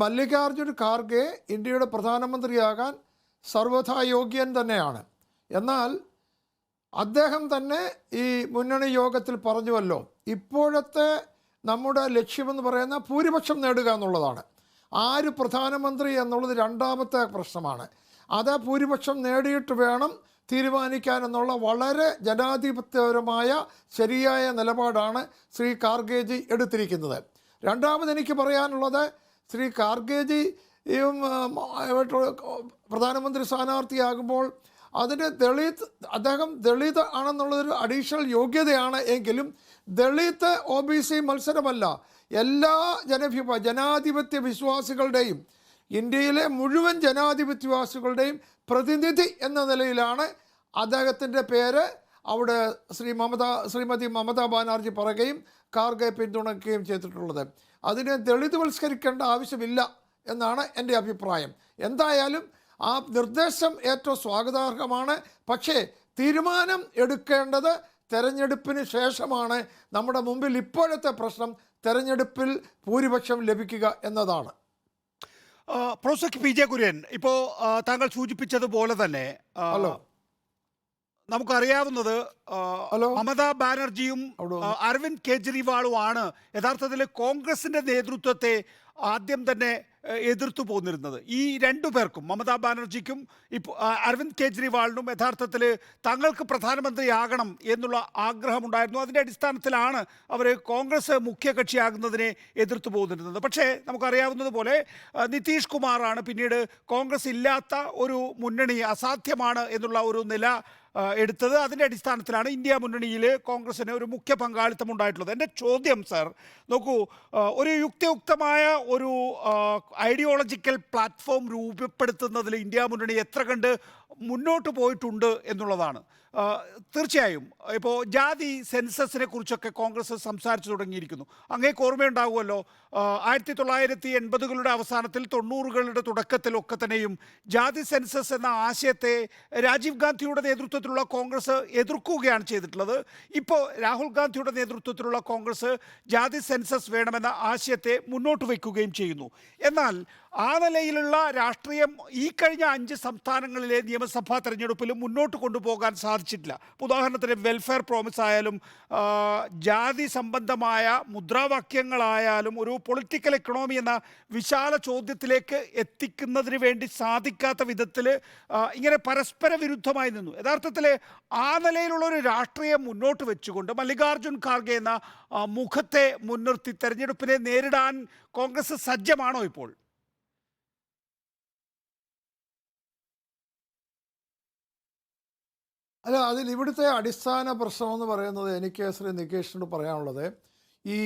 മല്ലികാർജുൻ ഖാർഗെ ഇന്ത്യയുടെ പ്രധാനമന്ത്രിയാകാൻ സർവഥാ യോഗ്യൻ തന്നെയാണ്. എന്നാൽ അദ്ദേഹം തന്നെ ഈ മുന്നണി യോഗത്തിൽ പറഞ്ഞുവല്ലോ ഇപ്പോഴത്തെ നമ്മുടെ ലക്ഷ്യമെന്ന് പറയുന്ന ഭൂരിപക്ഷം നേടുക എന്നുള്ളതാണ്. ആര് പ്രധാനമന്ത്രി എന്നുള്ളത് രണ്ടാമത്തെ പ്രശ്നമാണ്. അത് ഭൂരിപക്ഷം നേടിയിട്ട് വേണം തീരുമാനിക്കാൻ എന്നുള്ള വളരെ ജനാധിപത്യപരമായ ശരിയായ നിലപാടാണ് ശ്രീ കാർഗേജി എടുത്തിരിക്കുന്നത്. രണ്ടാമത് എനിക്ക് പറയാനുള്ളത് ശ്രീ കാർഗേജിയും പ്രധാനമന്ത്രി സ്ഥാനാർത്ഥിയാകുമ്പോൾ അതിന് ദളിത് അദ്ദേഹം ദളിത് ആണെന്നുള്ളൊരു അഡീഷണൽ യോഗ്യതയാണ് എങ്കിലും ദളിത് ഒ ബി സി മത്സരമല്ല. എല്ലാ ജനവിഭ ജനാധിപത്യ വിശ്വാസികളുടെയും ഇന്ത്യയിലെ മുഴുവൻ ജനാധിപത്യവാസികളുടെയും പ്രതിനിധി എന്ന നിലയിലാണ് അദ്ദേഹത്തിന്റെ പേര്. അവിടെ ശ്രീ മമത ശ്രീമതി മമതാ ബാനർജി പറയുകയും കാർഗെ പിന്തുണയ്ക്കുകയും ചെയ്തിട്ടുള്ളത്. അതിനെ ദളിതവത്കരിക്കേണ്ട ആവശ്യമില്ല എന്നാണ് എന്റെ അഭിപ്രായം. എന്തായാലും ആ നിർദ്ദേശം ഏറ്റവും സ്വാഗതാർഹമാണ്. പക്ഷേ തീരുമാനം എടുക്കേണ്ടത് തെരഞ്ഞെടുപ്പിന് ശേഷമാണ്. നമ്മുടെ മുമ്പിൽ ഇപ്പോഴത്തെ പ്രശ്നം തെരഞ്ഞെടുപ്പിൽ ഭൂരിപക്ഷം ലഭിക്കുക എന്നതാണ്. പ്രൊഫസർ പി ജെ കുര്യൻ ഇപ്പോൾ താങ്കൾ സൂചിപ്പിച്ചതുപോലെ തന്നെ ഹലോ. നമുക്കറിയാവുന്നത്. മമതാ ബാനർജിയും അരവിന്ദ് കെജ്രിവാളുമാണ് യഥാർത്ഥത്തിൽ കോൺഗ്രസിന്റെ നേതൃത്വത്തെ ആദ്യം തന്നെ എതിർത്തു പോന്നിരുന്നത്. ഈ രണ്ടു പേർക്കും മമതാ ബാനർജിക്കും ഇപ്പോൾ അരവിന്ദ് കെജ്രിവാളിനും യഥാർത്ഥത്തിൽ തങ്ങൾക്ക് പ്രധാനമന്ത്രിയാകണം എന്നുള്ള ആഗ്രഹമുണ്ടായിരുന്നു. അതിന്റെ അടിസ്ഥാനത്തിലാണ് അവർ കോൺഗ്രസ് മുഖ്യ കക്ഷിയാകുന്നതിനെ എതിർത്തു പോന്നിരുന്നത്. പക്ഷേ നമുക്കറിയാവുന്നതുപോലെ നിതീഷ് കുമാറാണ് പിന്നീട് കോൺഗ്രസ് ഇല്ലാത്ത ഒരു മുന്നണി അസാധ്യമാണ് എന്നുള്ള ഒരു നില എടുത്തത്. അതിന്റെ അടിസ്ഥാനത്തിലാണ് ഇന്ത്യ മുന്നണിയിൽ കോൺഗ്രസിന് ഒരു മുഖ്യ പങ്കാളിത്തം ഉണ്ടായിട്ടുള്ളത്. എന്റെ ചോദ്യം സർ നോക്കൂ ഒരു യുക്തിയുക്തമായ ഒരു ഐഡിയോളജിക്കൽ പ്ലാറ്റ്ഫോം രൂപപ്പെടുത്തുന്നതിൽ ഇന്ത്യ മുന്നണി എത്ര കണ്ട് മുന്നോട്ട് പോയിട്ടുണ്ട് എന്നുള്ളതാണ്. തീർച്ചയായും. ഇപ്പോൾ ജാതി സെൻസസിനെ കുറിച്ചൊക്കെ കോൺഗ്രസ് സംസാരിച്ചു തുടങ്ങിയിരിക്കുന്നു. അങ്ങേക്ക് ഓർമ്മയുണ്ടാകുമല്ലോ ആയിരത്തി തൊള്ളായിരത്തി എൺപതുകളുടെ അവസാനത്തിൽ തൊണ്ണൂറുകളുടെ തുടക്കത്തിലൊക്കെ തന്നെയും ജാതി സെൻസസ് എന്ന ആശയത്തെ രാജീവ് ഗാന്ധിയുടെ നേതൃത്വത്തിലുള്ള കോൺഗ്രസ് എതിർക്കുകയാണ് ചെയ്തിട്ടുള്ളത്. ഇപ്പോൾ രാഹുൽ ഗാന്ധിയുടെ നേതൃത്വത്തിലുള്ള കോൺഗ്രസ് ജാതി സെൻസസ് വേണമെന്ന ആശയത്തെ മുന്നോട്ട് വയ്ക്കുകയും ചെയ്യുന്നു. എന്നാൽ ആ നിലയിലുള്ള രാഷ്ട്രീയം ഈ കഴിഞ്ഞ അഞ്ച് സംസ്ഥാനങ്ങളിലെ നിയമസഭാ തെരഞ്ഞെടുപ്പിലും മുന്നോട്ട് കൊണ്ടുപോകാൻ സാധിച്ചിട്ടില്ല. ഉദാഹരണത്തിന് വെൽഫെയർ പ്രോമിസ് ആയാലും ജാതി സംബന്ധമായ മുദ്രാവാക്യങ്ങളായാലും ഒരു പൊളിറ്റിക്കൽ എക്കണോമി എന്ന വിശാല ചോദ്യത്തിലേക്ക് എത്തിക്കുന്നതിന് വേണ്ടി സാധിക്കാത്ത വിധത്തിൽ ഇങ്ങനെ പരസ്പര വിരുദ്ധമായി നിന്നു. യഥാർത്ഥത്തിൽ ആ നിലയിലുള്ള ഒരു രാഷ്ട്രീയം മുന്നോട്ട് വെച്ചുകൊണ്ട് മല്ലികാർജുൻ ഖാർഗെ എന്ന മുഖത്തെ മുൻനിർത്തി തെരഞ്ഞെടുപ്പിനെ നേരിടാൻ കോൺഗ്രസ് സജ്ജമാണോ ഇപ്പോൾ? അല്ല അതിൽ ഇവിടുത്തെ അടിസ്ഥാന പ്രശ്നം എന്ന് പറയുന്നത് എനിക്ക് ശ്രീ നികേഷിനോട് പറയാനുള്ളത് ഈ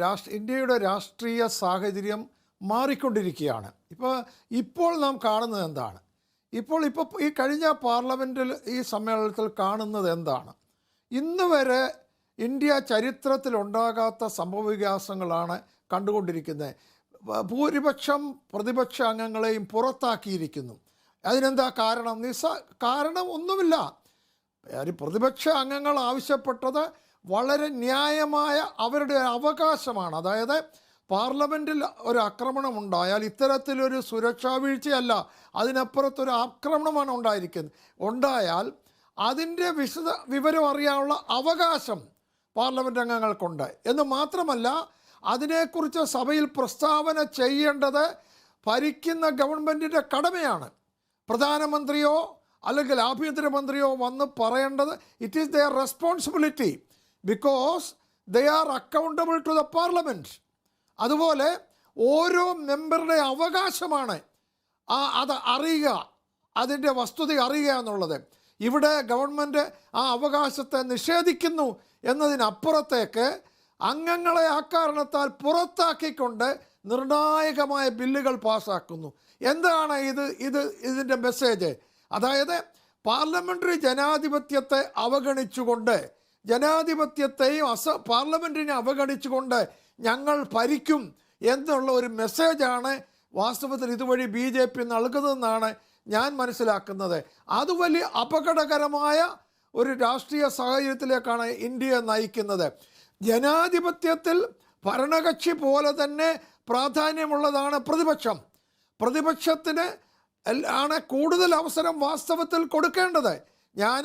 രാഷ്ട്ര ഇന്ത്യയുടെ രാഷ്ട്രീയ സാഹചര്യം മാറിക്കൊണ്ടിരിക്കുകയാണ്. ഇപ്പോൾ ഇപ്പോൾ നാം കാണുന്നത് എന്താണ്? ഇപ്പോൾ ഇപ്പോൾ ഈ കഴിഞ്ഞ പാർലമെന്റിൽ ഈ സമ്മേളനത്തിൽ കാണുന്നത് എന്താണ്? ഇന്ന് വരെ ഇന്ത്യ ചരിത്രത്തിലുണ്ടാകാത്ത സംഭവവികാസങ്ങളാണ് കണ്ടുകൊണ്ടിരിക്കുന്നത്. ഭൂരിപക്ഷം പ്രതിപക്ഷ അംഗങ്ങളെയും പുറത്താക്കിയിരിക്കുന്നു. അതിനെന്താ കാരണം? നിസ കാരണം ഒന്നുമില്ല. ഒരു പ്രതിപക്ഷ അംഗങ്ങൾ ആവശ്യപ്പെട്ടത് വളരെ ന്യായമായ അവരുടെ അവകാശമാണ്. അതായത് പാർലമെന്റിൽ ഒരു ആക്രമണം ഉണ്ടായാൽ ഇത്തരത്തിലൊരു സുരക്ഷാ വീഴ്ചയല്ല അതിനപ്പുറത്തൊരു ആക്രമണമാണ് ഉണ്ടായിരിക്കുന്നത്. ഉണ്ടായാൽ അതിന്റെ വിശദ വിവരം അറിയാനുള്ള അവകാശം പാർലമെന്റ് അംഗങ്ങൾക്കുണ്ട്. എന്ന് മാത്രമല്ല അതിനെക്കുറിച്ച് സഭയിൽ പ്രസ്താവന ചെയ്യേണ്ടത് ഭരിക്കുന്ന ഗവൺമെന്റിന്റെ കടമയാണ്. പ്രധാനമന്ത്രിയോ അല്ലെങ്കിൽ ആഭ്യന്തരമന്ത്രിയോ വന്ന് പറയേണ്ടത് it is their responsibility because they are accountable to the parliament അതുപോലെ ഓരോ മെമ്പറുടെ അവകാശമാണ് ആ അത് അറിയുക അതിന്റെ വസ്തുത അറിയുക എന്നുള്ളത്. ഇവിടെ ഗവൺമെന്റ് ആ അവകാശത്തെ നിഷേധിക്കുന്നു എന്നതിനപ്പുറത്തേക്ക് അംഗങ്ങളെ ആ കാരണത്താൽ പുറത്താക്കിക്കൊണ്ട് നിർണായകമായ ബില്ലുകൾ പാസ്സാക്കുന്നു എന്താണ് ഇത് ഇത് ഇതിന്റെ മെസ്സേജ് അതായത് പാർലമെന്ററി ജനാധിപത്യത്തെ അവഗണിച്ചുകൊണ്ട് ജനാധിപത്യത്തെയും അസ പാർലമെന്റിനെ അവഗണിച്ചുകൊണ്ട് ഞങ്ങൾ ഭരിക്കും എന്നുള്ള ഒരു മെസ്സേജാണ് വാസ്തവത്തിൽ ഇതുവഴി ബി ജെ പി നൽകുന്നതെന്നാണ് ഞാൻ മനസ്സിലാക്കുന്നത്. അത് വലിയ അപകടകരമായ ഒരു രാഷ്ട്രീയ സാഹചര്യത്തിലേക്കാണ് ഇന്ത്യ നയിക്കുന്നത്. ജനാധിപത്യത്തിൽ ഭരണകക്ഷി പോലെ തന്നെ പ്രാധാന്യമുള്ളതാണ് പ്രതിപക്ഷം. പ്രതിപക്ഷത്തിന് ആണ് കൂടുതൽ അവസരം വാസ്തവത്തിൽ കൊടുക്കേണ്ടത്. ഞാൻ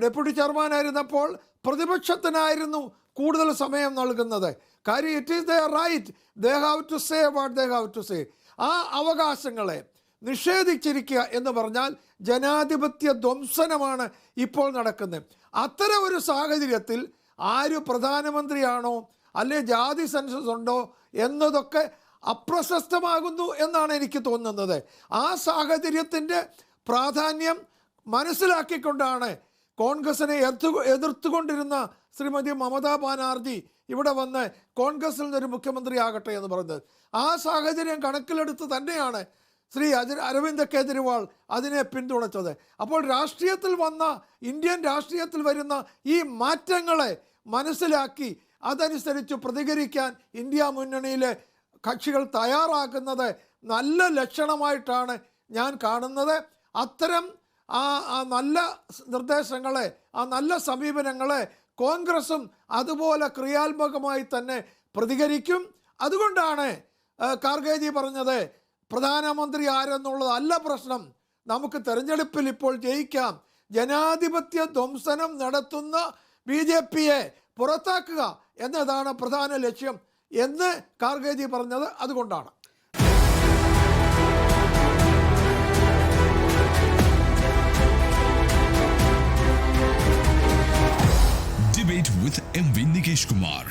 ഡെപ്യൂട്ടി ചെയർമാനായിരുന്നപ്പോൾ പ്രതിപക്ഷത്തിനായിരുന്നു കൂടുതൽ സമയം നൽകുന്നത്. കാര്യം it is the right they have to say what they have to say ആ അവകാശങ്ങളെ നിഷേധിച്ചിരിക്കുക എന്ന് പറഞ്ഞാൽ ജനാധിപത്യ ധ്വംസനമാണ് ഇപ്പോൾ നടക്കുന്നത്. അത്തരം ഒരു സാഹചര്യത്തിൽ ആര് പ്രധാനമന്ത്രിയാണോ അല്ലെ ജാതി സെൻസസ് ഉണ്ടോ എന്നതൊക്കെ അപ്രശസ്തമാകുന്നു എന്നാണ് എനിക്ക് തോന്നുന്നത്. ആ സാഹചര്യത്തിന്റെ പ്രാധാന്യം മനസ്സിലാക്കിക്കൊണ്ടാണ് കോൺഗ്രസിനെ എതിർത്തു എതിർത്തുകൊണ്ടിരുന്ന ശ്രീമതി മമതാ ബാനർജി ഇവിടെ വന്ന് കോൺഗ്രസിൽ നിന്നൊരു മുഖ്യമന്ത്രിയാകട്ടെ എന്ന് പറഞ്ഞത്. ആ സാഹചര്യം കണക്കിലെടുത്ത് തന്നെയാണ് ശ്രീ അരവിന്ദ് കെജ്രിവാൾ അതിനെ പിന്തുണച്ചത്. അപ്പോൾ രാഷ്ട്രീയത്തിൽ വന്ന ഇന്ത്യൻ രാഷ്ട്രീയത്തിൽ വരുന്ന ഈ മാറ്റങ്ങളെ മനസ്സിലാക്കി അതനുസരിച്ച് പ്രതികരിക്കാൻ ഇന്ത്യ മുന്നണിയിലെ കക്ഷികൾ തയ്യാറാക്കുന്നത് നല്ല ലക്ഷണമായിട്ടാണ് ഞാൻ കാണുന്നത്. അത്തരം ആ നല്ല നിർദ്ദേശങ്ങളെ ആ നല്ല സമീപനങ്ങളെ കോൺഗ്രസും അതുപോലെ ക്രിയാത്മകമായി തന്നെ പ്രതികരിക്കും. അതുകൊണ്ടാണ് കാർഗേജി പറഞ്ഞത് പ്രധാനമന്ത്രി ആരെന്നുള്ളതല്ല പ്രശ്നം. നമുക്ക് തെരഞ്ഞെടുപ്പിൽ ഇപ്പോൾ ജയിക്കാം. ജനാധിപത്യ ധ്വംസനം നടത്തുന്ന ബി ജെ പിയെ പുറത്താക്കുക എന്നതാണ് പ്രധാന ലക്ഷ്യം. എന്ന് കാർഗേജി പറഞ്ഞത് അതുകൊണ്ടാണ്. Debate with M V Nikesh Kumar